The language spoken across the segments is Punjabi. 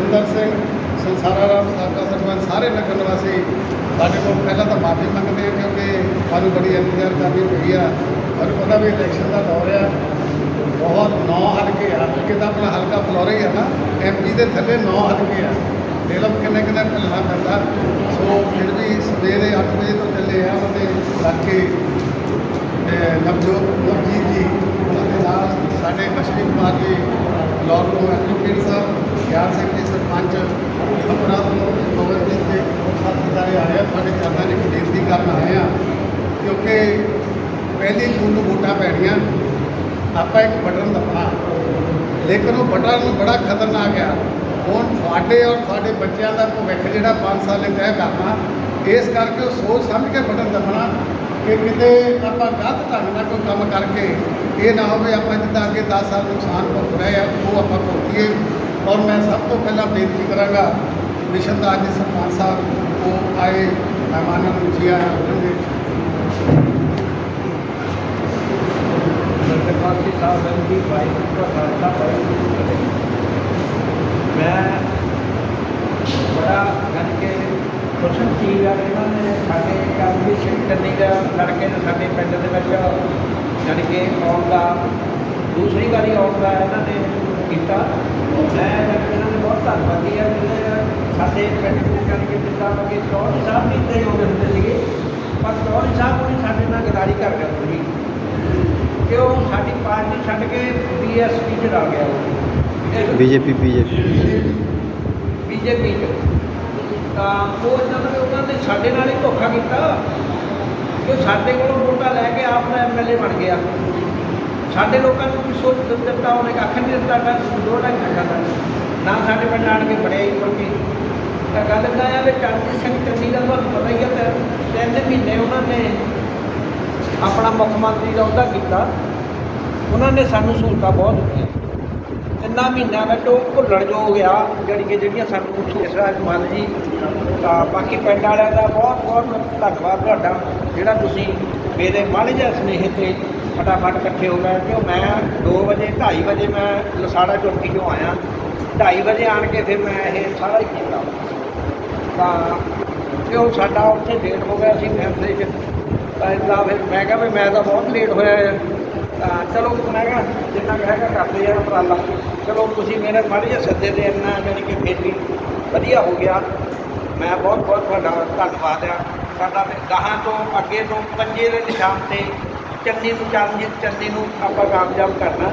ਜਸਵਿੰਦਰ ਸਿੰਘ, ਸੰਸਾਰਾ ਰਾਮ ਸਾਕਾ ਸਰਪੰਚ, ਸਾਰੇ ਨਗਰ ਨਿਵਾਸੀ, ਸਾਡੇ ਕੋਲ ਪਹਿਲਾਂ ਤਾਂ ਮਾਫੀ ਮੰਗਦੇ ਹਾਂ ਕਿਉਂਕਿ ਸਾਨੂੰ ਬੜੀ ਇੰਤਜ਼ਾਰ ਕਰਨੀ ਪਈ ਆ। ਪਰ ਪਤਾ ਵੀ ਇਲੈਕਸ਼ਨ ਦਾ ਦੌਰ ਆ। ਬਹੁਤ ਨੌ ਹਲਕੇ ਆ। ਅੱਗੇ ਤਾਂ ਆਪਣਾ ਹਲਕਾ ਫਲੋਰਾ ਹੀ ਆ ਨਾ। ਐਮਪੀ ਦੇ ਥੱਲੇ ਨੌ ਹਲਕੇ ਆ। ਦੇਖ ਲਓ ਕਿੰਨੇ ਕਿੰਨੇ ਢਲਣਾ ਪੈਂਦਾ। ਸੋ ਫਿਰ ਵੀ ਸਵੇਰੇ 8 ਵਜੇ ਤੋਂ ਚੱਲੇ ਆ ਉਹਦੇ ਇਲਾਕੇ। ਨਵਜੋਤ ਨਵਜੀਤ ਜੀ ਉਹਨਾਂ ਦੇ ਨਾਲ ਸਾਡੇ ਅਸ਼ਵਨੀ ਕੁਮਾਰ ਜੀ ਬਲਾਕ ਤੋਂ ਐਡਵੋਕੇਟ ਸਾਹਿਬ ਗਿਆਨ ਸਿੰਘ ਜੀ ਸਰਪੰਚ ਆਪਣਾ ਗੋਬਿੰਦ ਜੀ ਸਾਥੀ ਸਾਰੇ ਆਏ ਆ। ਤੁਹਾਡੇ ਚਰਨਾਂ 'ਚ ਇੱਕ ਬੇਨਤੀ ਕਰਨ ਆਏ ਆ, ਕਿਉਂਕਿ ਪਹਿਲੀ ਜੂਨ ਨੂੰ ਵੋਟਾਂ ਪੈਣੀਆਂ, ਆਪਾਂ ਇੱਕ ਬਟਨ ਦਬਣਾ। ਲੇਕਿਨ ਉਹ ਬਟਨ ਨੂੰ ਬੜਾ ਖਤਰਨਾਕ ਆ। ਹੁਣ ਤੁਹਾਡੇ ਔਰ ਤੁਹਾਡੇ ਬੱਚਿਆਂ ਦਾ ਭਵਿੱਖ ਜਿਹੜਾ 5 ਸਾਲ ਲਈ ਤੈਅ ਕਰਨਾ, ਇਸ ਕਰਕੇ ਉਹ ਸੋਚ ਸਮਝ ਕੇ ਬਟਨ ਦਬਣਾ ਕਿ ਕਿਤੇ ਆਪਾਂ ਗਲਤ ਢੰਗ ਨਾਲ ਕੋਈ ਕੰਮ ਕਰਕੇ, ਇਹ ਨਾ ਹੋਵੇ ਆਪਾਂ ਜਿੱਦਾਂ ਅੱਗੇ 10 ਸਾਲ ਨੁਕਸਾਨ ਭੁਗਤ ਰਹੇ ਆ, ਉਹ ਆਪਾਂ ਭੁਗਤੀਏ। ਔਰ ਮੈਂ ਸਭ ਤੋਂ ਪਹਿਲਾਂ ਬੇਨਤੀ ਕਰਾਂਗਾ ਮਿਸ਼ਨ ਦਾ ਅੱਜ ਸਰਪੰਚ ਸਾਹਿਬ ਉਹ ਆਏ ਮਹਿਮਾਨਾਂ ਨੂੰ ਜੀ ਆਇਆਂ ਆਖਣਗੇ ਸਰਦਾਰੀ ਸਾਹਿਬ ਦੀ ਵਾਹਿਗੁਰੂ ਦਾ ਖਾਲਸਾ ਵਾਹਿਗੁਰੂ ਜੀ ਕੀ ਫਤਿਹ ਮੈਂ ਬੜਾ ਜਾਣੀ ਕਿ ਖੁਸ਼ਨ ਚੀਜ਼ ਆ ਇਹਨਾਂ ਨੇ ਸਾਡੇ ਕੰਮ ਦੀ ਕਰਨੀ ਦਾ ਲੜਕੇ ਨੇ ਸਾਡੇ ਪਿੰਡ ਦੇ ਵਿੱਚ ਜਾਣੀ ਕਿ ਆਉਣ ਦਾ ਦੂਸਰੀ ਵਾਰੀ ਆਉਣ ਦਾ ਇਹਨਾਂ ਨੇ ਕੀਤਾ। ਮੈਂ ਇਹਨਾਂ ਦੇ ਬਹੁਤ ਧੰਨਵਾਦੀ ਆ ਜਿਹੜੇ ਸਾਡੇ ਪਿੰਡ ਦੇ ਜਾਣੀ ਕਿ ਜਿੱਦਾਂ ਕਿ ਚੌਧਰੀ ਸਾਹਿਬ ਵੀ ਇੱਥੇ ਹੀ ਆਉਂਦੇ ਹੁੰਦੇ ਸੀਗੇ। ਪਰ ਚੌਧਰੀ ਸਾਹਿਬ ਨੇ ਸਾਡੇ ਨਾਲ ਗਦਾਰੀ ਕਰ ਗਏ ਸੀ। ਕਿ ਉਹ ਸਾਡੀ ਪਾਰਟੀ ਛੱਡ ਕੇ ਬੀਐਸਪੀ ਚ ਆ ਗਿਆ ਉਹ। ਬੀਜੇਪੀ ਬੀਜੇਪੀ ਬੀਜੇਪੀ ਚ। ਤਾਂ ਉਹ ਨੇ ਉਹਨਾਂ ਨੇ ਸਾਡੇ ਨਾਲ ਹੀ ਧੋਖਾ ਕੀਤਾ। ਕਿ ਸਾਡੇ ਕੋਲੋਂ ਵੋਟਾਂ ਲੈ ਕੇ ਆਪ ਦਾ ਐਮਐਲਏ ਬਣ ਗਿਆ। ਸਾਡੇ ਲੋਕਾਂ ਨੂੰ ਵੀ ਸੋਚ ਦਿੱਤਾ ਉਹਨੇ ਕੱਖ ਨਹੀਂ ਦਿੱਤਾ ਤਾਂ ਦੋ ਢਾਈ ਘੰਟਾ ਦਾ ਨਾ ਸਾਡੇ ਪਿੰਡ ਆਣ ਕੇ ਬੜਿਆ ਹੀ ਮੁੜ ਕੇ। ਤਾਂ ਗੱਲ ਤਾਂ ਆ ਵੀ ਚਰਨਜੀਤ ਸਿੰਘ ਚੰਨੀ ਦਾ ਤੁਹਾਨੂੰ ਪਤਾ ਹੀ ਆ ਤੇ ਤਿੰਨ ਮਹੀਨੇ ਉਹਨਾਂ ਨੇ ਆਪਣਾ ਮੁੱਖ ਮੰਤਰੀ ਦਾ ਅਹੁਦਾ ਕੀਤਾ। ਉਹਨਾਂ ਨੇ ਸਾਨੂੰ ਸਹੂਲਤਾਂ ਬਹੁਤ ਦਿੱਤੀਆਂ। ਤਿੰਨਾਂ ਮਹੀਨਿਆਂ ਵਿੱਚ ਉਹ ਭੁੱਲਣ ਜੋ ਹੋ ਗਿਆ ਜਿਹੜੀ ਕਿ ਜਿਹੜੀਆਂ ਸਾਨੂੰ ਸੁਖਰਾਜ ਮਾਨ ਜੀ ਤਾਂ ਬਾਕੀ ਪਿੰਡ ਵਾਲਿਆਂ ਦਾ ਬਹੁਤ ਬਹੁਤ ਧੰਨਵਾਦ ਤੁਹਾਡਾ ਜਿਹੜਾ ਤੁਸੀਂ ਮੇਰੇ ਮਾੜੇ ਜਿਹੇ ਸੁਨੇਹੇ ਤੇ ਫਟਾਫਟ ਇਕੱਠੇ ਹੋ ਗਏ ਕਿ ਮੈਂ 2 ਵਜੇ 2:30 ਵਜੇ ਮੈਂ ਲਸਾੜਾ ਚੌਕੀ ਤੋਂ ਆਇਆ 2:30 ਵਜੇ ਆਣ ਕੇ ਫਿਰ ਮੈਂ ਇਹ ਸਾਰਾ ਹੀ ਕੀਤਾ ਤਾਂ ਤੇ ਉਹ ਸਾਡਾ ਉੱਥੇ ਲੇਟ ਹੋ ਗਿਆ ਸੀ ਫੈਸਲੇ 'ਚ ਤਾਂ ਇਦਾਂ ਫਿਰ ਮੈਂ ਕਿਹਾ ਵੀ ਮੈਂ ਤਾਂ ਬਹੁਤ ਲੇਟ ਹੋਇਆ ਹੈ ਤਾਂ ਚਲੋ ਮੈਂ ਕਿਹਾ ਜਿੰਨਾ ਕੁ ਹੈਗਾ ਕਰਦੇ ਆ ਉਪਰਾਲਾ ਚਲੋ ਤੁਸੀਂ ਮੇਰੇ ਮਾੜੇ ਜਿਹੇ ਸੱਦੇ ਦੇ ਇੰਨਾ ਜਾਣੀ ਕਿ ਫਿਰ ਵੀ ਵਧੀਆ ਹੋ ਗਿਆ ਮੈਂ ਬਹੁਤ ਬਹੁਤ ਤੁਹਾਡਾ ਧੰਨਵਾਦ ਆ ਸਾਡਾ ਫਿਰ ਗਾਹਾਂ ਤੋਂ ਅੱਗੇ ਤੋਂ ਪੰਜੇ ਦੇ ਨਿਸ਼ਾਨ ਤੇ ਚੰਨੀ ਨੂੰ ਚਰਨਜੀਤ ਚੰਨੀ ਨੂੰ ਆਪਾਂ ਕਾਮਯਾਬ ਕਰਨਾ।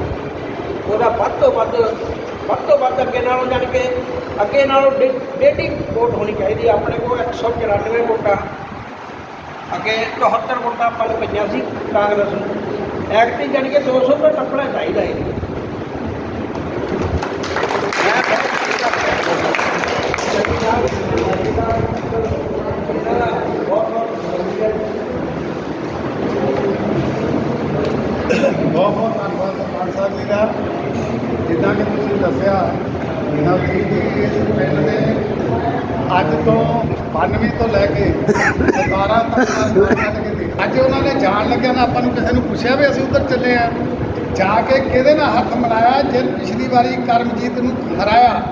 ਉਹਦਾ ਵੱਧ ਤੋਂ ਵੱਧ ਵੱਧ ਤੋਂ ਵੱਧ ਅੱਗੇ ਨਾਲੋਂ ਜਾਣੀ ਕਿ, ਅੱਗੇ ਨਾਲੋਂ ਡੇ- ਡੇਢੀ ਵੋਟ ਹੋਣੀ ਚਾਹੀਦੀ ਆਪਣੇ ਕੋਲ 194 ਵੋਟਾਂ। ਅੱਗੇ 74 ਵੋਟਾਂ ਆਪਾਂ ਨੂੰ ਪਈਆਂ ਸੀ ਕਾਂਗਰਸ ਨੂੰ। ਐਕਟੀ ਜਾਣੀ ਕਿ 200 ਤੋਂ ਟੱਪਣਾ ਚਾਹੀਦਾ ਹੈ ਮੈਂ ਬਹੁਤ ਬਹੁਤ ਧੰਨਵਾਦ ਸਰਪੰਚ ਸਾਹਿਬ ਜੀ ਦਾ ਜਿੱਦਾਂ ਕਿ ਤੁਸੀਂ ਦੱਸਿਆ ਨਵਜੀਤ ਜੀ ਇਸ ਪਿੰਡ ਦੇ ਅੱਜ ਤੋਂ 92 ਤੋਂ ਲੈ ਕੇ 17 ਅੱਜ ਉਹਨਾਂ ਨੇ ਜਾਣ ਲੱਗਿਆ ਨਾ ਆਪਾਂ ਨੂੰ ਕਿਸੇ ਨੂੰ ਪੁੱਛਿਆ ਵੀ ਅਸੀਂ ਉੱਧਰ ਚੱਲੇ ਆ। ਜਾ ਕੇ ਕਿਹਦੇ ਨਾਲ ਹੱਥ ਮਿਲਾਇਆ ਜੇ ਪਿਛਲੀ ਵਾਰੀ ਕਰਮਜੀਤ ਨੂੰ ਹਰਾਇਆ,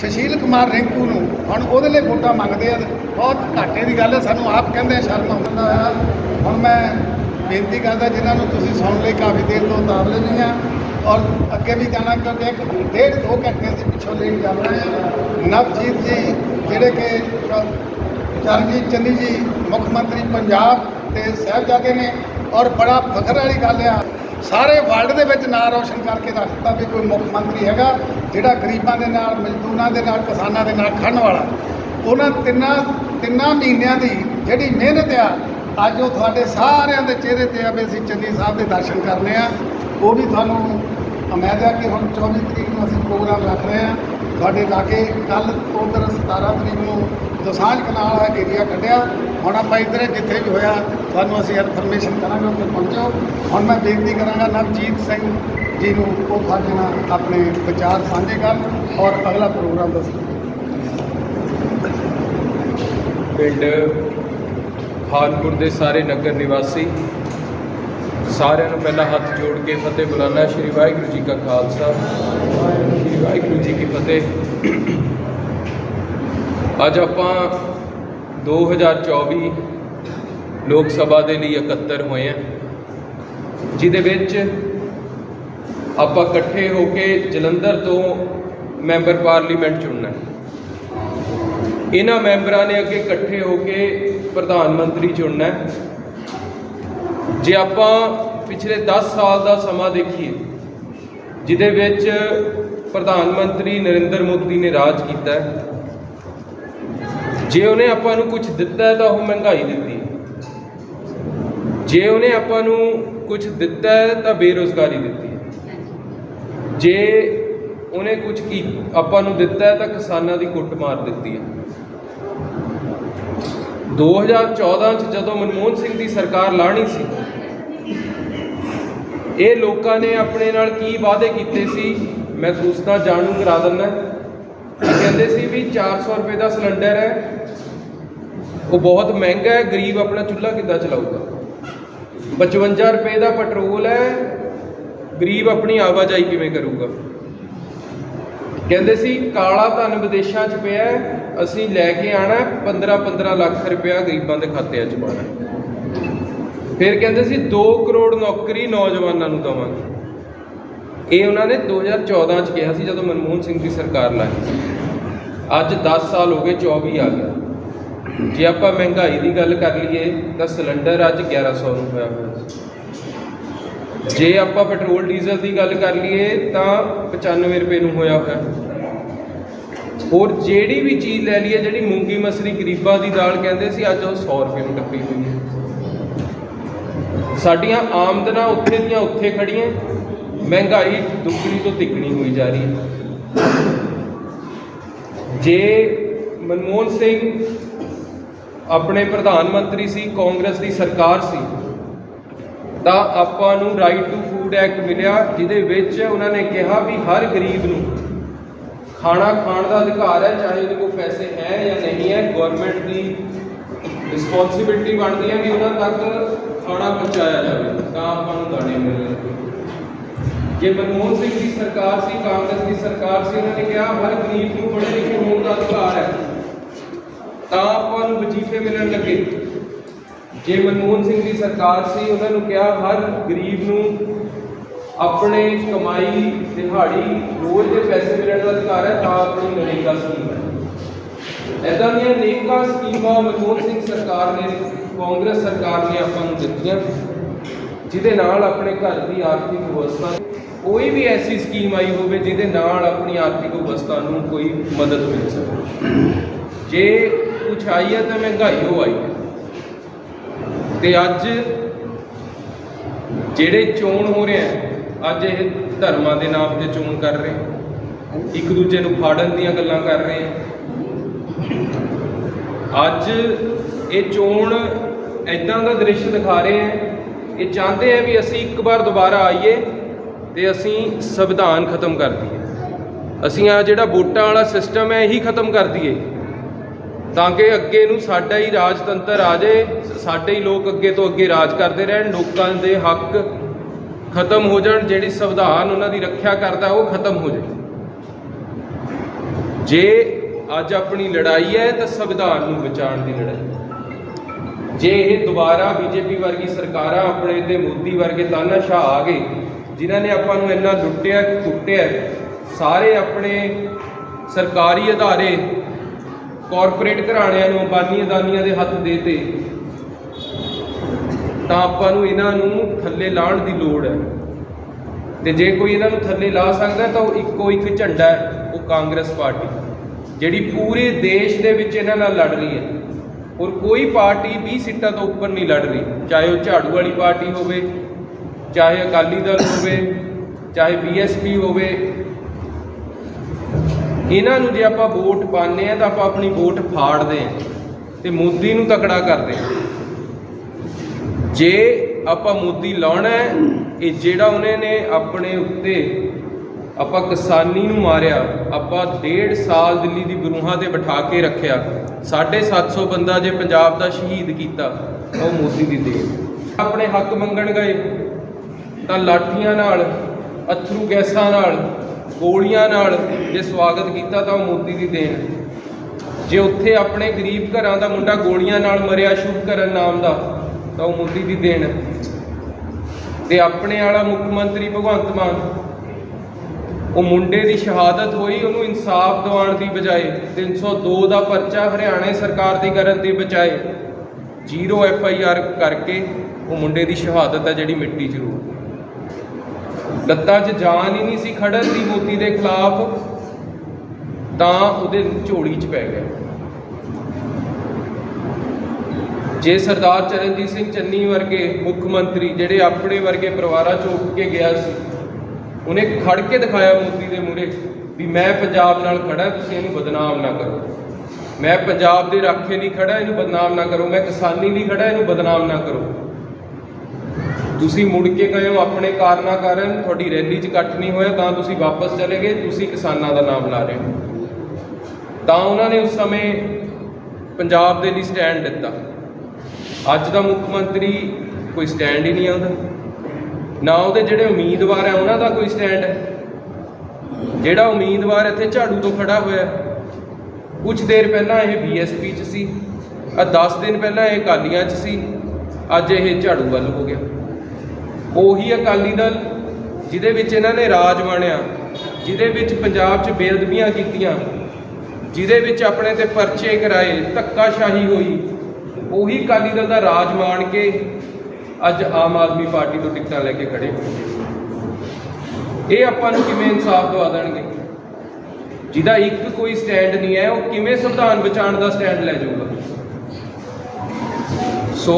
ਸੁਸ਼ੀਲ ਕੁਮਾਰ ਰਿੰਕੂ ਨੂੰ। ਹੁਣ ਉਹਦੇ ਲਈ ਵੋਟਾਂ ਮੰਗਦੇ ਆ। ਬਹੁਤ ਘਾਟੇ ਦੀ ਗੱਲ ਹੈ, ਸਾਨੂੰ ਆਪ ਕਹਿੰਦੇ ਸ਼ਰਮ ਆਉਂਦਾ ਹੋਇਆ ਹੁਣ ਮੈਂ ਬੇਨਤੀ ਕਰਦਾ, ਜਿਨ੍ਹਾਂ ਨੂੰ ਤੁਸੀਂ ਸੁਣ ਲਈ, ਕਾਫੀ ਦੇਰ ਤੋਂ ਉਤਾਰ ਵੀ ਆ। ਔਰ ਅੱਗੇ ਵੀ ਜਾਣਾ ਕਿਉਂਕਿ ਇੱਕ ਡੇਢ ਦੋ ਘੰਟੇ ਦੇ ਪਿੱਛੋਂ ਲੈ ਚੱਲ ਰਹੇ ਆ। ਨਵਜੀਤ ਜੀ, ਜਿਹੜੇ ਕਿ, ਚਰਨਜੀਤ ਚੰਨੀ ਜੀ ਮੁੱਖ ਮੰਤਰੀ ਪੰਜਾਬ ਤੇ ਸਾਹਿਬਜ਼ਾਦੇ ਨੇ ਔਰ ਬੜਾ ਫਖਰ ਵਾਲੀ ਗੱਲ ਆ। ਸਾਰੇ ਵਰਲਡ ਦੇ ਵਿੱਚ ਨਾਂ ਰੌਸ਼ਨ ਕਰਕੇ ਰੱਖਤਾ ਵੀ ਕੋਈ ਮੁੱਖ ਮੰਤਰੀ ਹੈਗਾ, ਜਿਹੜਾ ਗਰੀਬਾਂ ਦੇ ਨਾਲ, ਮਜ਼ਦੂਰਾਂ ਦੇ ਨਾਲ, ਕਿਸਾਨਾਂ ਦੇ ਨਾਲ ਖੜਨ ਵਾਲਾ। ਉਹਨਾਂ ਤਿੰਨਾਂ ਤਿੰਨਾਂ ਮਹੀਨਿਆਂ ਦੀ ਜਿਹੜੀ ਮਿਹਨਤ ਆ, ਅੱਜ ਉਹ ਤੁਹਾਡੇ ਸਾਰਿਆਂ ਦੇ ਚਿਹਰੇ ਤੇ ਆ ਵੀ ਅਸੀਂ ਚੰਨੀ ਸਾਹਿਬ ਦੇ ਦਰਸ਼ਨ ਕਰਨੇ ਆ। ਉਹ ਵੀ ਤੁਹਾਨੂੰ ਉਮੀਦ ਹੈ ਕਿ ਹੁਣ 24 ਤਰੀਕ ਨੂੰ ਅਸੀਂ ਪ੍ਰੋਗਰਾਮ ਰੱਖ ਰਹੇ ਹਾਂ। ਤੁਹਾਡੇ ਲਾਗੇ ਕੱਲ ਉਧਰ 17 ਤਰੀਕ ਨੂੰ ਦਸਾਂਝ ਕਨਾਲ ਦਾ ਏਰੀਆ ਕੱਢਿਆ। ਹੁਣ ਆਪਾਂ ਇੱਧਰ ਜਿੱਥੇ ਵੀ ਹੋਇਆ, ਤੁਹਾਨੂੰ ਅਸੀਂ ਇਨਫੋਰਮੇਸ਼ਨ ਕਰਾਂਗੇ, ਉੱਥੇ ਪਹੁੰਚੋ। ਹੁਣ ਮੈਂ ਬੇਨਤੀ ਕਰਾਂਗਾ, ਨਵਜੀਤ ਸਿੰਘ ਜੀ ਨੂੰ ਉਹ ਸਾਡੇ ਨਾਲ ਆਪਣੇ ਵਿਚਾਰ ਸਾਂਝੇ ਕਰਨ ਔਰ ਅਗਲਾ ਪ੍ਰੋਗਰਾਮ ਦੱਸੋ। ਪਿੰਡ ਖਾਨਪੁਰ ਦੇ ਸਾਰੇ ਨਗਰ ਨਿਵਾਸੀ ਸਾਰਿਆਂ ਨੂੰ ਪਹਿਲਾਂ ਹੱਥ ਜੋੜ ਕੇ ਫਤਿਹ ਬੁਲਾਣਾ ਸ਼੍ਰੀ ਵਾਹਿਗੁਰੂ ਜੀ ਕਾ ਖਾਲਸਾ। ਸ਼੍ਰੀ ਵਾਹਿਗੁਰੂ ਜੀ ਕੀ ਫਤਿਹ। ਅੱਜ ਆਪਾਂ 2024 ਲੋਕ ਸਭਾ ਦੇ ਲਈ ਇਕੱਤਰ ਹੋਏ ਹਾਂ। ਜਿਹਦੇ ਵਿੱਚ ਆਪਾਂ ਇਕੱਠੇ ਹੋ ਕੇ ਜਲੰਧਰ ਤੋਂ ਮੈਂਬਰ ਪਾਰਲੀਮੈਂਟ ਚੁਣਨਾ ਇਹਨਾਂ ਮੈਂਬਰਾਂ ਨੇ ਅੱਗੇ ਇਕੱਠੇ ਹੋ ਕੇ ਪ੍ਰਧਾਨ ਮੰਤਰੀ ਚੁਣਨਾ ਜੇ ਆਪਾਂ ਪਿਛਲੇ 10 ਸਾਲ ਦਾ ਸਮਾਂ ਦੇਖੀਏ, ਜਿਹਦੇ ਵਿੱਚ ਪ੍ਰਧਾਨ ਮੰਤਰੀ ਨਰਿੰਦਰ ਮੋਦੀ ਨੇ ਰਾਜ ਕੀਤਾ ਜੇ ਉਹਨੇ ਆਪਾਂ ਨੂੰ ਕੁਝ ਦਿੱਤਾ ਤਾਂ ਉਹ ਮਹਿੰਗਾਈ ਦਿੱਤੀ ਜੇ ਉਹਨੇ ਆਪਾਂ ਨੂੰ ਕੁਝ ਦਿੱਤਾ ਤਾਂ ਬੇਰੋਜ਼ਗਾਰੀ ਦਿੱਤੀ ਜੇ ਉਹਨੇ ਕੁਝ ਕੀ ਆਪਾਂ ਨੂੰ ਦਿੱਤਾ ਤਾਂ ਕਿਸਾਨਾਂ ਦੀ ਕੁੱਟ ਮਾਰ ਦਿੱਤੀ ਹੈ। 2014 ਚ ਜਦੋਂ ਮਨਮੋਹਨ ਸਿੰਘ ਦੀ ਸਰਕਾਰ ਲਾਣੀ ਸੀ ਇਹ ਲੋਕਾਂ ਨੇ ਆਪਣੇ ਨਾਲ ਕੀ ਵਾਅਦੇ ਕੀਤੇ ਸੀ, ਮੈਂ ਦੋਸਤਾਂ ਜਾਣੂ ਕਰਾ ਦਿੰਦਾ। ਕਹਿੰਦੇ ਸੀ ਵੀ 400 ਰੁਪਏ ਦਾ ਸਿਲੰਡਰ ਹੈ, ਉਹ ਬਹੁਤ ਮਹਿੰਗਾ ਹੈ, ਗਰੀਬ ਆਪਣਾ ਚੁੱਲ੍ਹਾ ਕਿੱਦਾਂ ਚਲਾਊਗਾ? 55 ਰੁਪਏ ਦਾ ਪੈਟਰੋਲ ਹੈ, ਗਰੀਬ ਆਪਣੀ ਆਵਾਜਾਈ ਕਿਵੇਂ ਕਰੂਗਾ? ਕਹਿੰਦੇ ਸੀ, ਕਾਲਾ ਧਨ ਵਿਦੇਸ਼ਾਂ 'ਚ ਪਿਆ ਅਸੀਂ ਲੈ ਕੇ ਆਣਾ 15 15 ਲੱਖ ਰੁਪਇਆ ਗਰੀਬਾਂ ਦੇ ਖਾਤਿਆਂ 'ਚ ਪਾਣਾ ਫਿਰ ਕਹਿੰਦੇ ਸੀ 2 ਕਰੋੜ ਨੌਕਰੀ ਨੌਜਵਾਨਾਂ ਨੂੰ ਦਵਾਂਗੇ। ਇਹ ਉਹਨਾਂ ਨੇ 2014 'ਚ ਕਿਹਾ ਸੀ, ਜਦੋਂ ਮਨਮੋਹਨ ਸਿੰਘ ਦੀ ਸਰਕਾਰ ਲਾਈ ਸੀ। ਅੱਜ 10 ਸਾਲ ਹੋ ਗਏ 24 ਆ ਗਿਆ ਜੇ ਆਪਾਂ ਮਹਿੰਗਾਈ ਦੀ ਗੱਲ ਕਰ ਲਈਏ, ਤਾਂ ਸਿਲੰਡਰ ਅੱਜ 1100 ਨੂੰ ਹੋਇਆ ਹੋਇਆ ਜੇ ਆਪਾਂ ਪੈਟਰੋਲ, ਡੀਜ਼ਲ ਦੀ ਗੱਲ ਕਰ ਲਈਏ, ਤਾਂ 95 ਰੁਪਏ ਨੂੰ ਹੋਇਆ ਹੋਇਆ। ਹੋਰ ਜਿਹੜੀ ਵੀ ਚੀਜ਼ ਲੈ ਲਈਏ, ਜਿਹੜੀ ਮੂੰਗੀ ਮਸਰੀ ਗਰੀਬਾਂ ਦੀ ਦਾਲ ਕਹਿੰਦੇ ਸੀ, ਅੱਜ ਉਹ 100 ਰੁਪਏ ਨੂੰ ਟੱਪੀ ਹੋਈ ਸਾਡੀਆਂ ਆਮਦਨਾਂ ਉੱਥੇ ਦੀਆਂ ਉੱਥੇ ਖੜੀਆਂ ਮਹਿੰਗਾਈ ਦੁੱਗਣੀ ਤੋਂ ਤਿੱਗਣੀ ਹੋਈ ਜਾ ਰਹੀ ਹੈ। ਜੇ ਮਨਮੋਹਨ ਸਿੰਘ ਆਪਣੇ ਪ੍ਰਧਾਨ ਮੰਤਰੀ ਸੀ, ਕਾਂਗਰਸ ਦੀ ਸਰਕਾਰ ਸੀ, ਤਾਂ ਆਪਾਂ ਨੂੰ ਰਾਈਟ ਟੂ ਫੂਡ ਐਕਟ ਮਿਲਿਆ, ਜਿਹਦੇ ਵਿੱਚ ਉਹਨਾਂ ਨੇ ਕਿਹਾ ਵੀ ਹਰ ਗਰੀਬ ਨੂੰ ਖਾਣਾ ਖਾਣ ਦਾ ਅਧਿਕਾਰ ਹੈ, ਚਾਹੇ ਉਹਦੇ ਕੋਲ ਪੈਸੇ ਹੈ ਜਾਂ ਨਹੀਂ ਹੈ ਗਵਰਨਮੈਂਟ ਦੀ ਰਿਸਪੌਂਸਿਬਿਲਟੀ ਬਣਦੀ ਹੈ ਵੀ ਉਹਨਾਂ ਤੱਕ ਖਾਣਾ ਪਹੁੰਚਾਇਆ ਜਾਵੇ, ਤਾਂ ਆਪਾਂ ਨੂੰ ਦਾਣੇ ਮਿਲਣਗੇ। ਜੇ ਮਨਮੋਹਨ ਸਿੰਘ ਦੀ ਸਰਕਾਰ ਸੀ, ਕਾਂਗਰਸ ਦੀ ਸਰਕਾਰ ਸੀ, ਉਹਨਾਂ ਨੇ ਕਿਹਾ, ਹਰ ਗਰੀਬ ਨੂੰ ਪੜ੍ਹੇ ਲਿਖੇ ਹੋਣ ਦਾ ਅਧਿਕਾਰ ਹੈ। ਤਾਂ ਆਪਾਂ ਨੂੰ ਵਜ਼ੀਫੇ ਮਿਲਣ ਲੱਗੇ। ਜੇ ਮਨਮੋਹਨ ਸਿੰਘ ਦੀ ਸਰਕਾਰ ਸੀ, ਉਹਨਾਂ ਨੂੰ ਕਿਹਾ, ਹਰ ਗਰੀਬ ਨੂੰ ਆਪਣੇ ਕਮਾਈ, ਦਿਹਾੜੀ, ਰੋਜ਼ ਦੇ ਪੈਸੇ ਮਿਲਣ ਦਾ ਅਧਿਕਾਰ ਹੈ, ਤਾਂ ਆਪਣੀ ਨਰੇਗਾ ਸਕੀਮ ਹੈ ਇਦਾਂ ਦੀਆਂ ਅਨੇਕਾਂ ਸਕੀਮਾਂ ਮਨਮੋਹਨ ਸਿੰਘ ਸਰਕਾਰ ਨੇ ਕਾਂਗਰਸ ਸਰਕਾਰ ਨੇ ਆਪਾਂ ਨੂੰ ਦਿੱਤੀਆਂ ਜਿਹਦੇ ਨਾਲ ਆਪਣੇ ਘਰ ਦੀ ਆਰਥਿਕ ਅਵਸਥਾ ਕੋਈ ਵੀ ਐਸੀ ਸਕੀਮ ਆਈ ਹੋਵੇ ਜਿਹਦੇ ਨਾਲ ਆਪਣੀ ਆਰਥਿਕ ਅਵਸਥਾ ਨੂੰ ਕੋਈ ਮਦਦ ਮਿਲ ਸਕੇ। ਜੇ ਕੁਛ ਆਈ ਹੈ ਤਾਂ ਮਹਿੰਗਾਈ ਹੋ ਆਈ ਹੈ। ਤੇ ਅੱਜ ਜਿਹੜੇ ਚੋਣ ਹੋ ਰਿਹਾ ਹੈ, ਅੱਜ ਇਹ ਧਰਮਾਂ ਦੇ ਨਾਮ ਤੇ ਚੋਣ ਕਰ ਰਹੇ ਇੱਕ ਦੂਜੇ ਨੂੰ ਫਾੜਨ ਦੀਆਂ ਗੱਲਾਂ ਕਰ ਰਹੇ ਹੈ। ਅੱਜ ਇਹ ਚੋਣ ਐਦਾਂ ਦਾ ਦ੍ਰਿਸ਼ ਦਿਖਾ ਰਹੇ ਹੈ। ਇਹ ਚਾਹੁੰਦੇ ਹੈ ਵੀ ਅਸੀਂ ਇੱਕ ਵਾਰ ਦੁਬਾਰਾ ਆਈਏ ਤੇ ਅਸੀਂ ਸੰਵਿਧਾਨ ਖਤਮ ਕਰ ਦਈਏ। ਅਸੀਂ ਆ ਜਿਹੜਾ ਵੋਟਾਂ ਵਾਲਾ ਸਿਸਟਮ ਹੈ, ਇਹੀ ਖਤਮ ਕਰ ਦਈਏ। ਤਾਂ ਕਿ ਅੱਗੇ ਨੂੰ ਸਾਡਾ ਹੀ ਰਾਜਤੰਤਰ ਆ ਜਾਏ, ਸਾਡੇ ਹੀ ਲੋਕ ਅੱਗੇ ਤੋਂ ਅੱਗੇ ਰਾਜ ਕਰਦੇ ਰਹਿਣ, ਲੋਕਾਂ ਦੇ ਹੱਕ ਖਤਮ ਹੋ ਜਾਣ, ਜਿਹੜੀ ਸੰਵਿਧਾਨ ਉਹਨਾਂ ਦੀ ਰੱਖਿਆ ਕਰਦਾ, ਉਹ ਖਤਮ ਹੋ ਜਾਏ। ਜੇ ਅੱਜ ਆਪਣੀ ਲੜਾਈ ਹੈ ਤਾਂ ਸੰਵਿਧਾਨ ਨੂੰ ਬਚਾਉਣ ਦੀ ਲੜਾਈ। ਜੇ ਇਹ ਦੁਬਾਰਾ ਬੀਜੇਪੀ ਵਰਗੀ ਸਰਕਾਰਾਂ ਆਪਣੇ ਤੇ ਮੋਦੀ ਵਰਗੇ ਤਾਨਾਸ਼ਾਹ ਆ ਗਏ, ਜਿਨ੍ਹਾਂ ਨੇ ਆਪਾਂ ਨੂੰ ਇੰਨਾ ਲੁੱਟਿਆ, ਕੁੱਟਿਆ ਸਾਰੇ ਆਪਣੇ ਸਰਕਾਰੀ ਅਦਾਰੇ ਕਾਰਪੋਰੇਟ ਘਰਾਣਿਆਂ ਨੂੰ ਅੰਬਾਨੀ ਅਦਾਨੀਆਂ ਦੇ ਹੱਥ ਦੇਤੇ ਤਾਂ ਆਪਾਂ ਨੂੰ ਇਹਨਾਂ ਨੂੰ ਥੱਲੇ ਲਾਉਣ ਦੀ ਲੋੜ ਹੈ। ਤੇ ਜੇ ਕੋਈ ਇਹਨਾਂ ਨੂੰ ਥੱਲੇ ਲਾ ਸਕਦਾ ਤਾਂ ਉਹ ਇੱਕੋ ਇੱਕ ਝੰਡਾ ਹੈ, ਉਹ ਕਾਂਗਰਸ ਪਾਰਟੀ। ਜਿਹੜੀ ਪੂਰੇ ਦੇਸ਼ ਦੇ ਵਿੱਚ ਇਹਨਾਂ ਨਾਲ ਲੜ ਰਹੀ ਹੈ। ਔਰ ਕੋਈ ਪਾਰਟੀ 20 ਸੀਟਾਂ ਤੋਂ ਉੱਪਰ ਨਹੀਂ ਲੜ ਰਹੀ। ਚਾਹੇ ਉਹ ਝਾੜੂ ਵਾਲੀ ਪਾਰਟੀ ਹੋਵੇ, ਚਾਹੇ ਅਕਾਲੀ ਦਲ ਹੋਵੇ, ਚਾਹੇ ਬੀਐਸਪੀ ਹੋਵੇ। ਇਹਨਾਂ ਨੂੰ ਜੇ ਆਪਾਂ ਵੋਟ ਪਾਉਂਦੇ ਆ ਤਾਂ ਆਪਾਂ ਆਪਣੀ ਵੋਟ ਫਾੜਦੇ ਆ ਤੇ ਮੋਦੀ ਨੂੰ ਤਕੜਾ ਕਰਦੇ ਆ ਜੇ ਆਪਾਂ ਮੋਦੀ ਲਾਉਣਾ ਹੈ, ਇਹ ਜਿਹੜਾ ਉਹਨੇ ਨੇ ਆਪਣੇ ਉੱਤੇ ਆਪਾਂ ਕਿਸਾਨੀ ਨੂੰ ਮਾਰਿਆ, ਆਪਾਂ ਡੇਢ ਸਾਲ ਦਿੱਲੀ ਦੀ ਬਰੂਹਾਂ ਤੇ ਬਿਠਾ ਕੇ ਰੱਖਿਆ। 750 ਬੰਦਾ ਜੇ ਪੰਜਾਬ ਦਾ ਸ਼ਹੀਦ ਕੀਤਾ, ਤਾਂ ਉਹ ਮੋਦੀ ਦੀ ਦੇਣ। ਆਪਣੇ ਹੱਕ ਮੰਗਣ ਗਏ, ਤਾਂ ਲਾਠੀਆਂ ਨਾਲ, ਅਥਰੂ ਗੈਸਾਂ ਨਾਲ, ਗੋਲੀਆਂ ਨਾਲ ਜੇ ਸਵਾਗਤ ਕੀਤਾ, ਤਾਂ ਉਹ ਮੋਦੀ ਦੀ ਦੇਣ। ਜੇ ਉੱਥੇ ਆਪਣੇ ਗਰੀਬ ਘਰਾਂ ਦਾ ਮੁੰਡਾ ਗੋਲੀਆਂ ਨਾਲ ਮਰਿਆ ਸ਼ੁਭ ਕਰਨ ਨਾਮ ਦਾ, ਤਾਂ ਉਹ ਮੋਦੀ ਦੀ ਦੇਣ। ਹੈ। ਤੇ ਆਪਣੇ ਵਾਲਾ ਮੁੱਖ ਮੰਤਰੀ ਭਗਵੰਤ ਮਾਨ ਉਹ ਮੁੰਡੇ ਦੀ ਸ਼ਹਾਦਤ ਹੋਈ, ਉਹਨੂੰ ਇਨਸਾਫ ਦਿਵਾਉਣ ਦੀ ਬਜਾਏ 302 ਦਾ ਪਰਚਾ ਹਰਿਆਣਾ ਸਰਕਾਰ ਦੀ ਕਰਨ ਦੀ ਬਜਾਏ ਜ਼ੀਰੋ ਐਫ ਆਈ ਆਰ ਕਰਕੇ ਉਹ ਮੁੰਡੇ ਦੀ ਸ਼ਹਾਦਤ ਹੈ ਜਿਹੜੀ ਮਿੱਟੀ ਜ਼ਰੂਰ ਰੂਪ ਲੱਤਾਂ 'ਚ ਜਾਨ ਹੀ ਨਹੀਂ ਸੀ ਖੜਨ ਦੀ ਮੋਦੀ ਦੇ ਖਿਲਾਫ, ਤਾਂ ਉਹਦੇ ਝੋਲੀ 'ਚ ਪੈ ਗਿਆ। ਜੇ ਸਰਦਾਰ ਚਰਨਜੀਤ ਸਿੰਘ ਚੰਨੀ ਵਰਗੇ ਮੁੱਖ ਮੰਤਰੀ ਜਿਹੜੇ ਆਪਣੇ ਵਰਗੇ ਪਰਿਵਾਰਾਂ 'ਚੋਂ ਉੱਠ ਕੇ ਗਿਆ ਸੀ ਉਹਨੇ ਖੜ ਕੇ ਦਿਖਾਇਆ ਮੋਦੀ ਦੇ ਮੂਹਰੇ ਵੀ ਮੈਂ ਪੰਜਾਬ ਨਾਲ ਖੜਾ, ਤੁਸੀਂ ਇਹਨੂੰ ਬਦਨਾਮ ਨਾ ਕਰੋ। ਮੈਂ ਪੰਜਾਬ ਦੇ ਰਾਖੇ ਨਹੀਂ ਖੜਾ, ਇਹਨੂੰ ਬਦਨਾਮ ਨਾ ਕਰੋ। ਮੈਂ ਕਿਸਾਨੀ ਨਹੀਂ ਖੜਾ, ਇਹਨੂੰ ਬਦਨਾਮ ਨਾ ਕਰੋ। ਤੁਸੀਂ ਮੁੜ ਕੇ ਗਏ ਹੋ ਆਪਣੇ ਕਾਰਨਾਂ ਕਾਰਨ ਤੁਹਾਡੀ ਰੈਲੀ 'ਚ ਇਕੱਠ ਨਹੀਂ ਹੋਇਆ, ਤਾਂ ਤੁਸੀਂ ਵਾਪਸ ਚਲੇ ਗਏ, ਤੁਸੀਂ ਕਿਸਾਨਾਂ ਦਾ ਨਾਮ ਲਾ ਰਹੇ ਹੋ। ਤਾਂ ਉਹਨਾਂ ਨੇ ਉਸ ਸਮੇਂ ਪੰਜਾਬ ਦੇ ਲਈ ਸਟੈਂਡ ਦਿੱਤਾ। ਅੱਜ ਦਾ ਮੁੱਖ ਮੰਤਰੀ ਕੋਈ ਸਟੈਂਡ ਹੀ ਨਹੀਂ ਆਉਂਦਾ ਨਾ ਉਹਦੇ ਜਿਹੜੇ ਉਮੀਦਵਾਰ ਆ, ਉਹਨਾਂ ਦਾ ਕੋਈ ਸਟੈਂਡ ਹੈ ਜਿਹੜਾ ਉਮੀਦਵਾਰ ਇੱਥੇ ਝਾੜੂ ਤੋਂ ਖੜਾ ਹੋਇਆ ਕੁਝ ਦੇਰ ਪਹਿਲਾਂ ਇਹ ਬੀਐਸਪੀ 'ਚ ਸੀ ਆ 10 ਦਿਨ ਪਹਿਲਾਂ ਇਹ ਅਕਾਲੀਆਂ 'ਚ ਸੀ, ਅੱਜ ਇਹ ਝਾੜੂ ਵੱਲ ਹੋ ਗਿਆ। ਉਹੀ ਅਕਾਲੀ ਦਲ ਜਿਹਦੇ ਵਿੱਚ ਇਹਨਾਂ ਨੇ ਰਾਜ ਮਾਣਿਆ, ਜਿਹਦੇ ਵਿੱਚ ਪੰਜਾਬ 'ਚ ਬੇਅਦਬੀਆਂ ਕੀਤੀਆਂ, ਜਿਹਦੇ ਵਿੱਚ ਆਪਣੇ ਤੇ ਪਰਚੇ ਕਰਾਏ, ਧੱਕਾਸ਼ਾਹੀ ਹੋਈ, ਉਹੀ ਅਕਾਲੀ ਦਲ ਦਾ ਰਾਜ ਮਾਣ ਕੇ ਅੱਜ ਆਮ ਆਦਮੀ ਪਾਰਟੀ ਤੋਂ ਟਿਕਟਾਂ ਲੈ ਕੇ ਖੜੇ ਇਹ ਆਪਾਂ ਨੂੰ ਕਿਵੇਂ ਇਨਸਾਫ ਦਵਾ ਦੇਣਗੇ? ਜਿਹਦਾ ਇੱਕ ਕੋਈ ਸਟੈਂਡ ਨਹੀਂ ਹੈ, ਉਹ ਕਿਵੇਂ ਸੰਵਿਧਾਨ ਬਚਾਉਣ ਦਾ ਸਟੈਂਡ ਲੈ ਜਾਊਗਾ? ਸੋ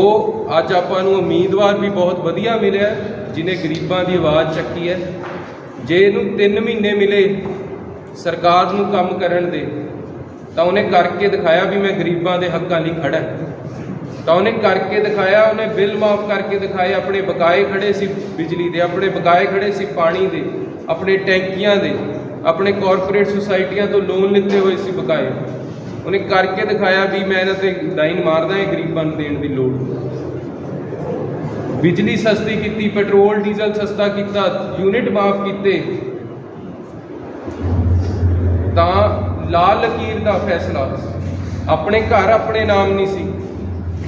ਅੱਜ ਆਪਾਂ ਨੂੰ ਉਮੀਦਵਾਰ ਵੀ ਬਹੁਤ ਵਧੀਆ ਮਿਲਿਆ ਜਿਨੇ ਗਰੀਬਾਂ ਦੀ ਆਵਾਜ਼ ਚੱਕੀ ਹੈ। ਜੇ ਇਹਨੂੰ 3 ਮਹੀਨੇ ਮਿਲੇ ਸਰਕਾਰ ਨੂੰ ਕੰਮ ਕਰਨ ਦੇ, ਤਾਂ ਉਹਨੇ ਕਰਕੇ ਦਿਖਾਇਆ ਵੀ ਮੈਂ ਗਰੀਬਾਂ ਦੇ ਹੱਕਾਂ ਲਈ ਖੜਾ ਤਾਂ ਉਹਨੇ ਕਰਕੇ ਦਿਖਾਇਆ, ਉਹਨੇ ਬਿੱਲ ਮਾਫ ਕਰਕੇ ਦਿਖਾਏ, ਆਪਣੇ ਬਕਾਏ ਖੜੇ ਸੀ ਬਿਜਲੀ ਦੇ, ਆਪਣੇ ਬਕਾਏ ਖੜੇ ਸੀ ਪਾਣੀ ਦੇ, ਆਪਣੇ ਟੈਂਕੀਆਂ ਦੇ, ਆਪਣੇ ਕਾਰਪੋਰੇਟ ਸੁਸਾਇਟੀਆਂ ਤੋਂ ਲੋਨ ਲਿੱਤੇ ਹੋਏ ਸੀ ਬਕਾਏ। ਉਹਨੇ ਕਰਕੇ ਦਿਖਾਇਆ ਵੀ ਮੈਂ ਇਹਨਾਂ ਤੇ ਲਾਈਨ ਮਾਰਦਾ ਇਹ ਗਰੀਬਾਂ ਨੂੰ ਦੇਣ ਦੀ ਲੋੜ ਬਿਜਲੀ ਸਸਤੀ ਕੀਤੀ, ਪੈਟਰੋਲ, ਡੀਜ਼ਲ ਸਸਤਾ ਕੀਤਾ ਯੂਨਿਟ ਮਾਫ ਕੀਤੇ। ਤਾਂ ਲਾਲ ਲਕੀਰ ਦਾ ਫੈਸਲਾ। ਆਪਣੇ ਘਰ ਆਪਣੇ ਨਾਮ ਨਹੀਂ ਸੀ।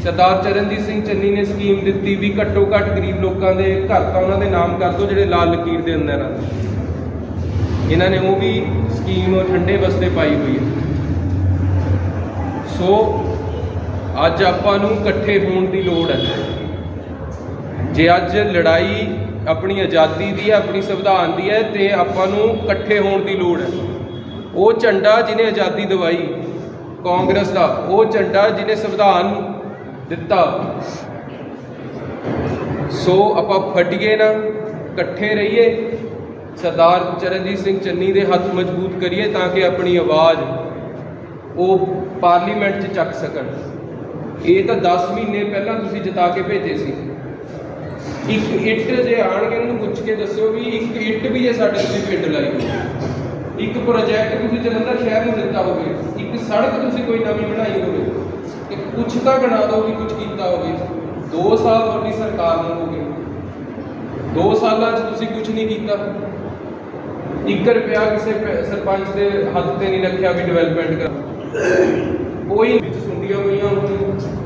ਸਰਦਾਰ ਚਰਨਜੀਤ ਸਿੰਘ ਚੰਨੀ ਨੇ ਸਕੀਮ ਦਿੱਤੀ ਵੀ ਘੱਟੋ ਘੱਟ ਗਰੀਬ ਲੋਕਾਂ ਦੇ ਘਰ ਤਾਂ ਉਹਨਾਂ ਦੇ ਨਾਮ ਕਰ ਦਿਓ ਜਿਹੜੇ ਲਾਲ ਲਕੀਰ ਦੇ ਅੰਦਰ ਆ। ਇਹਨਾਂ ਨੇ ਉਹ ਵੀ ਸਕੀਮ ਠੰਡੇ ਵਸਤੇ ਪਾਈ ਹੋਈ ਹੈ। ਸੋ ਅੱਜ ਆਪਾਂ ਨੂੰ ਇਕੱਠੇ ਹੋਣ ਦੀ ਲੋੜ ਹੈ। ਜੇ ਅੱਜ ਲੜਾਈ ਆਪਣੀ ਆਜ਼ਾਦੀ ਦੀ ਹੈ, ਆਪਣੀ ਸੰਵਿਧਾਨ ਦੀ ਹੈ, ਤੇ ਆਪਾਂ ਨੂੰ ਇਕੱਠੇ ਹੋਣ ਦੀ ਲੋੜ ਹੈ। ਉਹ ਝੰਡਾ ਜਿਹਨੇ ਆਜ਼ਾਦੀ ਦਿਵਾਈ ਕਾਂਗਰਸ ਦਾ, ਉਹ ਝੰਡਾ ਜਿਹਨੇ ਸੰਵਿਧਾਨ ਦਿੱਤਾ। ਸੋ ਆਪਾਂ ਫਟੀਏ ਨਾ, ਇਕੱਠੇ ਰਹੀਏ। ਸਰਦਾਰ ਚਰਨਜੀਤ ਸਿੰਘ ਚੰਨੀ ਦੇ ਹੱਥ ਮਜ਼ਬੂਤ ਕਰੀਏ ਤਾਂ ਕਿ ਆਪਣੀ ਆਵਾਜ਼ ਉਹ ਪਾਰਲੀਮੈਂਟ 'ਚ ਚੱਕ ਸਕਣ। ਇਹ ਤਾਂ 10 ਮਹੀਨੇ ਪਹਿਲਾਂ ਤੁਸੀਂ ਜਿਤਾ ਕੇ ਭੇਜੇ ਸੀ। ਇੱਕ ਇੱਟ ਜੇ ਆਣਗੇ, ਉਹਨੂੰ ਪੁੱਛ ਕੇ ਦੱਸਿਓ ਵੀ ਇੱਕ ਇੱਟ ਵੀ ਇਹ ਸਾਡੇ ਤੁਸੀਂ ਪਿੰਡ ਲਾਈ ਹੋਵੇ ਇੱਕ ਪ੍ਰੋਜੈਕਟ ਤੁਸੀਂ ਜਲੰਧਰ ਸ਼ਹਿਰ ਨੂੰ ਦਿੱਤਾ ਹੋਵੇ, ਇੱਕ ਸੜਕ ਤੁਸੀਂ ਕੋਈ ਨਵੀਂ ਬਣਾਈ ਹੋਵੇ। ਤੇ ਕੁਛ ਤਾਂ ਬਣਾ ਦਿਓ ਵੀ ਕੁਝ ਕੀਤਾ ਹੋਵੇ। 2 ਸਾਲ ਤੁਹਾਡੀ ਸਰਕਾਰ ਨੂੰ ਹੋ ਗਏ। 2 ਸਾਲਾਂ 'ਚ ਤੁਸੀਂ ਕੁਝ ਨਹੀਂ ਕੀਤਾ। 1 ਰੁਪਿਆ ਕਿਸੇ ਸਰਪੰਚ ਦੇ ਹੱਥ ਤੇ ਨਹੀਂ ਰੱਖਿਆ ਵੀ ਡਿਵੈਲਪਮੈਂਟ ਕਰ। ਕੋਈ ਵਿੱਚ ਸੁੰਡੀਆਂ ਹੋਈਆਂ ਹੋਣਗੀਆਂ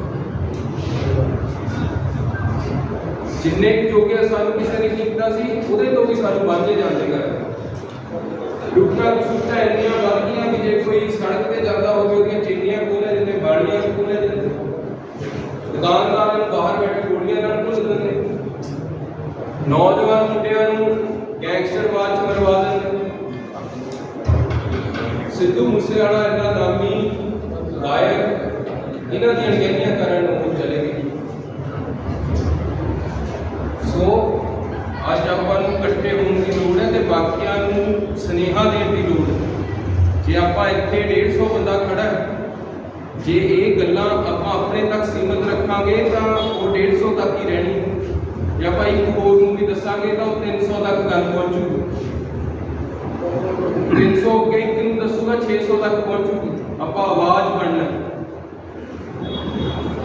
ਜਿੰਨੇ ਜੋਗੇ ਸਾਨੂੰ ਕਿਸੇ ਨੇ ਕੀਤਾ ਸੀ, ਉਹਦੇ ਤੋਂ ਵੀ ਸਾਨੂੰ ਵਾਂਝੇ ਜਾਂਦੇ ਕਰ। ਲੁੱਟਾਂ ਖਸੁੱਟਾਂ ਇੰਨੀਆਂ ਵੱਧ ਗਈਆਂ ਕਿ ਜੇ ਕੋਈ ਸੜਕ ਤੇ ਜਾਂਦਾ ਹੋਵੇ, ਉਹਦੀਆਂ ਚੀਨੀਆਂ ਖੋਲੇ ਜਾਂਦੇ ਬਾੜੀਆਂ ਖੋਲੇ ਦੁਕਾਨਦਾਰਾਂ ਨੂੰ ਬਾਹਰ ਬੈਠੇ ਗੋਲੀਆਂ ਨਾਲ ਖੋਲ ਦਿੰਦੇ। ਨੌਜਵਾਨ ਮੁੰਡਿਆਂ ਨੂੰ ਗੈਂਗਸਟਰ ਬਾਅਦ ਚ ਮਰਵਾ ਦੇਣ ਸਿੱਧੂ ਮੂਸੇਵਾਲਾ ਇੰਨਾ ਨਾਮੀ ਗਾਇਕ ਇਹਨਾਂ ਦੀਆਂ ਅਣਗਹਿਲੀਆਂ ਕਰਨ ਨੂੰ ਚਲੇ ਗਏ। ਸੋ, ਅੱਜ ਆਪਾਂ ਨੂੰ ਇਕੱਠੇ ਹੋਣ ਦੀ ਲੋੜ ਹੈ ਤੇ ਬਾਕੀਆਂ ਨੂੰ ਸੁਨੇਹਾ ਦੇਣ ਦੀ ਲੋੜ ਹੈ। ਜੇ ਆਪਾਂ ਇੱਥੇ 150 ਬੰਦਾ ਖੜਾ ਹੈ ਜੇ ਇਹ ਗੱਲਾਂ ਆਪਾਂ ਆਪਣੇ ਤੱਕ ਸੀਮਤ ਰੱਖਾਂਗੇ ਤਾਂ ਉਹ 150 ਤੱਕ ਹੀ ਰਹਿਣੀ। ਜੇ ਆਪਾਂ ਇੱਕ ਹੋਰ ਨੂੰ ਵੀ ਦੱਸਾਂਗੇ ਤਾਂ ਉਹ 300 ਤੱਕ ਗੱਲ ਪਹੁੰਚੂਗੀ 300 ਅੱਗੇ ਇੱਕ ਨੂੰ ਦੱਸੂਗਾ 600 ਤੱਕ ਪਹੁੰਚੂਗੀ ਆਪਾਂ ਆਵਾਜ਼ ਬਣਨਾ।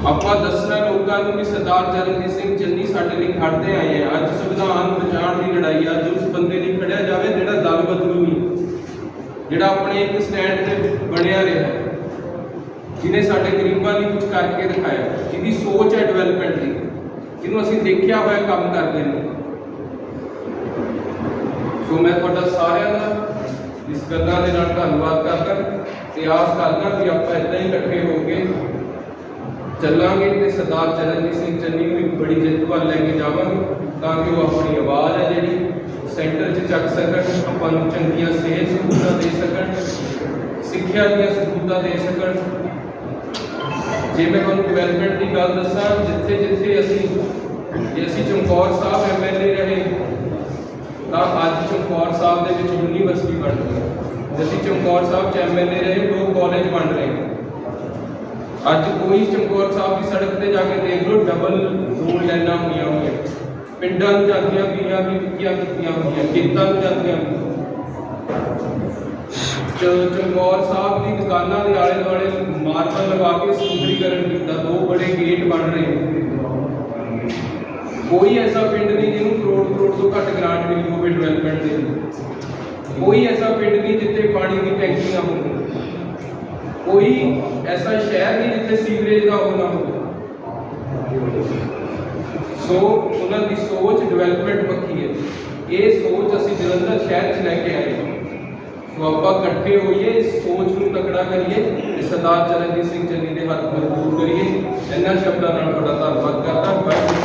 ਆਪਾਂ ਦੱਸਣਾ ਲੋਕਾਂ ਨੂੰ ਵੀ ਸਰਦਾਰ ਚਰਨਜੀਤ ਸਿੰਘ ਚੰਨੀ ਸਾਡੇ ਲਈ ਖੜਦੇ ਆਏ ਆ। ਅੱਜ ਸੰਵਿਧਾਨ ਬਚਾਉਣ ਦੀ ਲੜਾਈ ਆ, ਅੱਜ ਉਸ ਬੰਦੇ ਲਈ ਖੜਿਆ ਜਾਵੇ ਜਿਹੜਾ ਦਲ ਬਦਲੂ ਨਹੀਂ। ਜਿਹੜਾ ਆਪਣੇ ਇੱਕ ਸਟੈਂਡ ਤੇ ਬਣਿਆ ਰਿਹਾ। ਜਿਹਨੇ ਸਾਡੇ ਗਰੀਬਾਂ ਲਈ ਕੁਝ ਕਰਕੇ ਦਿਖਾਇਆ, ਜਿਹਦੀ ਸੋਚ ਹੈ ਡਿਵੈਲਪਮੈਂਟ ਦੀ, ਜਿਹਨੂੰ ਅਸੀਂ ਦੇਖਿਆ ਹੋਇਆ ਕੰਮ ਕਰਦੇ ਨੇ। ਸੋ ਮੈਂ ਤੁਹਾਡਾ ਸਾਰਿਆਂ ਦਾ ਇਸ ਗੱਲਾਂ ਦੇ ਨਾਲ ਧੰਨਵਾਦ ਕਰਦਾ ਤੇ ਆਸ ਕਰਦਾ ਕਿ ਆਪਾਂ ਇਦਾਂ ਹੀ ਇਕੱਠੇ ਹੋ ਕੇ ਚੱਲਾਂਗੇ ਤੇ ਸਰਦਾਰ ਚਰਨਜੀਤ ਸਿੰਘ ਚੰਨੀ ਨੂੰ ਇੱਕ ਬੜੀ ਜਿੱਤ ਵੱਲ ਲੈ ਕੇ ਜਾਵਾਂਗੇ, ਤਾਂ ਕਿ ਉਹ ਆਪਣੀ ਆਵਾਜ਼ ਹੈ ਜਿਹੜੀ ਸੈਂਟਰ 'ਚ ਚੱਕ ਸਕਣ, ਆਪਾਂ ਨੂੰ ਚੰਗੀਆਂ ਸਿਹਤ ਸਹੂਲਤਾਂ ਦੇ ਸਕਣ, ਸਿੱਖਿਆ ਦੀਆਂ ਸਹੂਲਤਾਂ ਦੇ ਸਕਣ। ਜੇ ਮੈਂ ਤੁਹਾਨੂੰ ਡਿਵੈਲਪਮੈਂਟ ਦੀ ਗੱਲ ਦੱਸਾਂ, ਜਿੱਥੇ ਜਿੱਥੇ ਅਸੀਂ ਜੇ ਅਸੀਂ ਚਮਕੌਰ ਸਾਹਿਬ ਐਮਐਲਏ ਰਹੇ, ਤਾਂ ਅੱਜ ਚਮਕੌਰ ਸਾਹਿਬ ਦੇ ਵਿੱਚ ਯੂਨੀਵਰਸਿਟੀ ਬਣ ਗਈ ਜੇ ਅਸੀਂ ਚਮਕੌਰ ਸਾਹਿਬ ਚ ਐਮਐਲਏ ਰਹੇ ਦੋ ਕਾਲਜ ਬਣ ਰਹੇ ਨੇ। ਅੱਜ ਕੋਈ ਚਮਕੌਰ ਸਾਹਿਬ ਦੀ ਸੜਕ ਤੇ ਜਾ ਕੇ ਦੇਖ ਲਓ ਡਬਲ ਰੋਡ ਲਾਈਨਾਂ ਹੋਈਆਂ ਹੋਈਆਂ। ਪਿੰਡਾਂ ਨੂੰ ਜਾਂਦੀਆਂ ਗਈਆਂ ਵੀ ਵਿਕੀਆਂ ਕੀਤੀਆਂ ਹੋਈਆਂ, ਖੇਤਾਂ ਨੂੰ ਜਾਂਦੀਆਂ ਹੋਈਆਂ ਚ- ਚਮਕੌਰ ਸਾਹਿਬ ਦੀ ਦੁਕਾਨਾਂ ਦੇ ਆਲੇ ਦੁਆਲੇ ਮਾਰਬਲ ਲਗਾ ਕੇ ਸੁੰਦਰੀਕਰਨ ਕੀਤਾ ਦੋ ਬੜੇ ਗੇਟ ਬਣ ਰਹੇ ਕੋਈ ਐਸਾ ਪਿੰਡ ਨਹੀਂ ਜਿਹਨੂੰ ਕਰੋੜ ਕਰੋੜ ਤੋਂ ਘੱਟ ਗ੍ਰਾਂਟ ਮਿਲੀ ਹੋਵੇ ਡਿਵੈਲਪਮੈਂਟ ਦੇ ਲਈ। ਕੋਈ ਐਸਾ ਪਿੰਡ ਨਹੀਂ ਜਿੱਥੇ ਪਾਣੀ ਦੀ ਟੈਂਕੀ ਨਾ ਹੋਵੇ। ਕੋਈ ਐਸਾ ਸ਼ਹਿਰ ਨਹੀਂ ਜਿੱਥੇ ਸੀਵਰੇਜ ਦਾ ਉਹ ਨਾ ਹੋਵੇ। ਸੋ ਉਹਨਾਂ ਦੀ ਸੋਚ ਡਿਵੈਲਪਮੈਂਟ ਪੱਖੀ ਹੈ। ਇਹ ਸੋਚ ਅਸੀਂ ਜਲੰਧਰ ਸ਼ਹਿਰ 'ਚ ਲੈ ਕੇ ਆਏ। ਸੋ ਆਪਾਂ ਇਕੱਠੇ ਹੋਈਏ ਇਸ ਸੋਚ ਨੂੰ ਤਕੜਾ ਕਰੀਏ ਤੇ ਸਰਦਾਰ ਚਰਨਜੀਤ ਸਿੰਘ ਚੰਨੀ ਦੇ ਹੱਥ ਮਜ਼ਬੂਤ ਕਰੀਏ। ਇਹਨਾਂ ਸ਼ਬਦਾਂ ਨਾਲ ਤੁਹਾਡਾ ਧੰਨਵਾਦ ਕਰਦਾ। ਵਾਹਿਗੁਰੂ